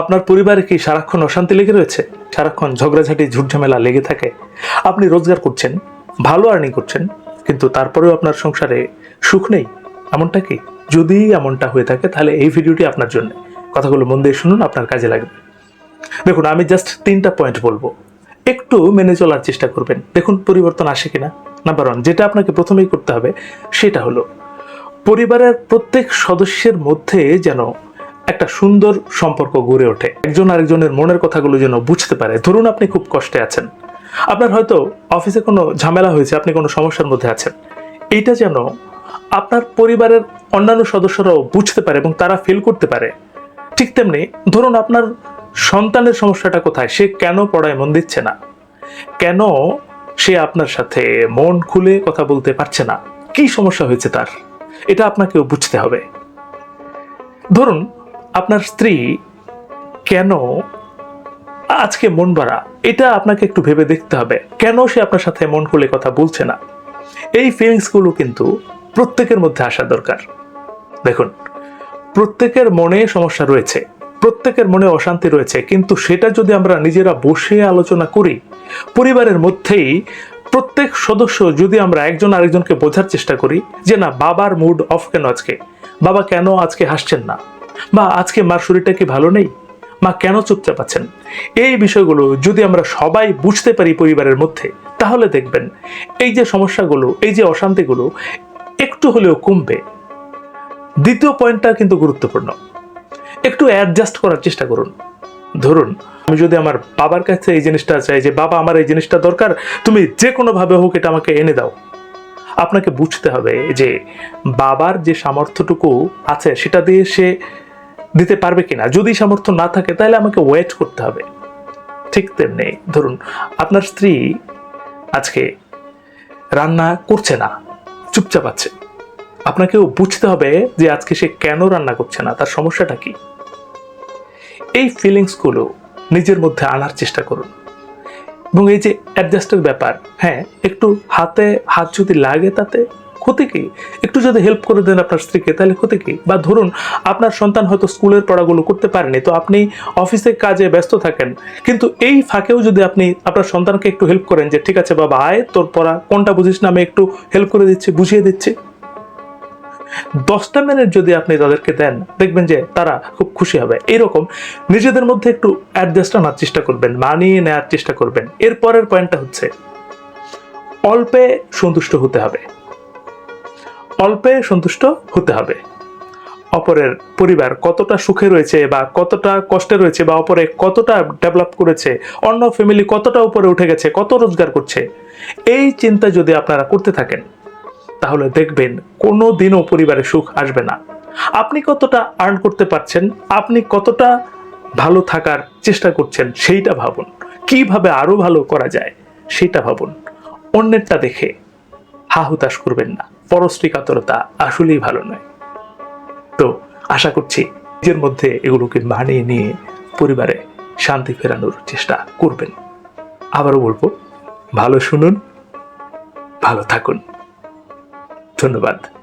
আপনার পরিবারে কি সারাক্ষণ অশান্তি লেগে রয়েছে? সারাক্ষণ ঝগড়াঝাটি, ঝুটঝামেলা লেগে থাকে। আপনি রোজগার করছেন, ভালো আর্নিং করছেন, কিন্তু তারপরেও আপনার সংসারে সুখ নেই। এমনটা কি? যদি এমনটা হয়ে থাকে, তাহলে এই ভিডিওটি আপনার জন্য। কথাগুলো মন দিয়ে শুনুন, আপনার কাজে লাগবে। দেখুন, আমি জাস্ট তিনটা পয়েন্ট বলব। একটু মেনে চলার চেষ্টা করবেন। দেখুন, পরিবর্তন আসে কিনা। নাম্বার ওয়ান যেটা আপনাকে প্রথমেই করতে হবে, সেটা হলো, পরিবারের প্রত্যেক সদস্যের মধ্যে যেন একটা সুন্দর সম্পর্ক গড়ে ওঠে। একজন আরেকজনের মনের কথাগুলো যেন বুঝতে পারে। ধরুন আপনি খুব কষ্টে আছেন। আপনার হয়তো অফিসে কোনো ঝামেলা হয়েছে, আপনি কোনো সমস্যার মধ্যে আছেন। এইটা যেন আপনার পরিবারের অন্যান্য সদস্যরাও বুঝতে পারে এবং তারা ফিল করতে পারে। ঠিক তেমনি ধরুন আপনার সন্তানের সমস্যাটা কোথায়? সে কেন পড়ায় মন দিচ্ছে না? কেন সে আপনার সাথে মন খুলে কথা বলতে পারছে না? কি সমস্যা হয়েছে তার? এটা আপনাকেও বুঝতে হবে। ধরুন আপনার স্ত্রী কেন আজকে মন বাড়া এটা আপনাকে একটু ভেবে দেখতে হবে। কেন সে আপনার সাথে মন খুলে কথা বলছে না? এই ফিলিংসগুলো কিন্তু প্রত্যেকের মধ্যে আসা দরকার। দেখুন, প্রত্যেকের মনে সমস্যা রয়েছে, প্রত্যেকের মনে অশান্তি রয়েছে, কিন্তু সেটা যদি আমরা নিজেরা বসে আলোচনা করি, পরিবারের মধ্যেই প্রত্যেক সদস্য যদি আমরা একজন আরেকজনকে বোঝার চেষ্টা করি যে, না, বাবার মুড অফ কেন আজকে? বাবা কেন আজকে হাসছেন না? বা আজকে মার শরীরটা কি ভালো নেই? মা, কেন চুপচাপ আছেন? এই বিষয়গুলো যদি আমরা সবাই বুঝতে পারি পরিবারের মধ্যে, তাহলে দেখবেন এই যে সমস্যাগুলো, এই যে অশান্তিগুলো একটু হলেও কমবে। দ্বিতীয় পয়েন্টটা কিন্তু গুরুত্বপূর্ণ। একটু অ্যাডজাস্ট করার চেষ্টা করুন। ধরুন, আমি যদি আমার বাবার কাছে এই জিনিসটা চাই যে, বাবা, আমার এই জিনিসটা দরকার, তুমি যে কোনোভাবে হোক এটা আমাকে এনে দাও। আপনাকে বুঝতে হবে যে, বাবার যে সামর্থ্যটুকু আছে, সেটা দিয়ে সে দিতে পারবে কিনা? যদি সামর্থ্য না থাকে, তাহলে আমাকে ওয়েট করতে হবে। ঠিক তেমনি, ধরুন, আপনার স্ত্রী আজকে রান্না করছে না, চুপচাপ আছে। আপনাকেও বুঝতে হবে যে আজকে সে কেন রান্না করছে না, তার সমস্যাটা কি। এই ফিলিংসগুলো নিজের মধ্যে আনার চেষ্টা করুন। এবং এই যে অ্যাডজাস্টের ব্যাপার হ্যাঁ একটু হাতে হাত যদি লাগে তাতে ক্ষতি কি? একটু যদি হেল্প করে দেন আপনার স্ত্রীকে, তাহলে ক্ষতি কি? বা ধরুন, আপনার সন্তান হয়তো স্কুলের পড়াগুলো করতে পারেনি, তো আপনি অফিসে কাজে ব্যস্ত থাকেন, কিন্তু এই ফাঁকেও যদি আপনি আপনার সন্তানকে একটু হেল্প করেন যে, ঠিক আছে বাবা, আয়, তোর পড়া, কোনটা বুঝিস না, আমি একটু হেল্প করে দিচ্ছি, বুঝিয়ে দিচ্ছি। দশটা মিনিট যদি আপনি তাদেরকে দেন, দেখবেন যে তারা খুব খুশি হবে। এরকম নিজেদের মধ্যে একটু অ্যাডজাস্ট আনার চেষ্টা করবেন, মানিয়ে নেওয়ার চেষ্টা করবেন। এরপরের পয়েন্টটা হচ্ছে, অল্পে সন্তুষ্ট হতে হবে। অল্পে সন্তুষ্ট হতে হবে। অপরের পরিবার কতটা সুখে রয়েছে বা কতটা কষ্টে রয়েছে বা অপরে কতটা ডেভেলপ করেছে, অন্য ফ্যামিলি কতটা উপরে উঠে গেছে, কত রোজগার করছে, এই চিন্তা যদি আপনারা করতে থাকেন, তাহলে দেখবেন কোনো দিনও পরিবারে সুখ আসবে না। আপনি কতটা আর্ন করতে পারছেন, আপনি কতটা ভালো থাকার চেষ্টা করছেন, সেইটা ভাবুন। কীভাবে আরও ভালো করা যায় সেইটা ভাবুন। অন্যেরটা দেখে হা হুতাশ করবেন না। পরশ্রী কাতরতা আসলেই ভালো নয়। তো আশা করছি নিজের মধ্যে এগুলোকে মানিয়ে নিয়ে পরিবারে শান্তি ফেরানোর চেষ্টা করবেন। আবারও বলব, ভালো শুনুন, ভালো থাকুন। ধন্যবাদ।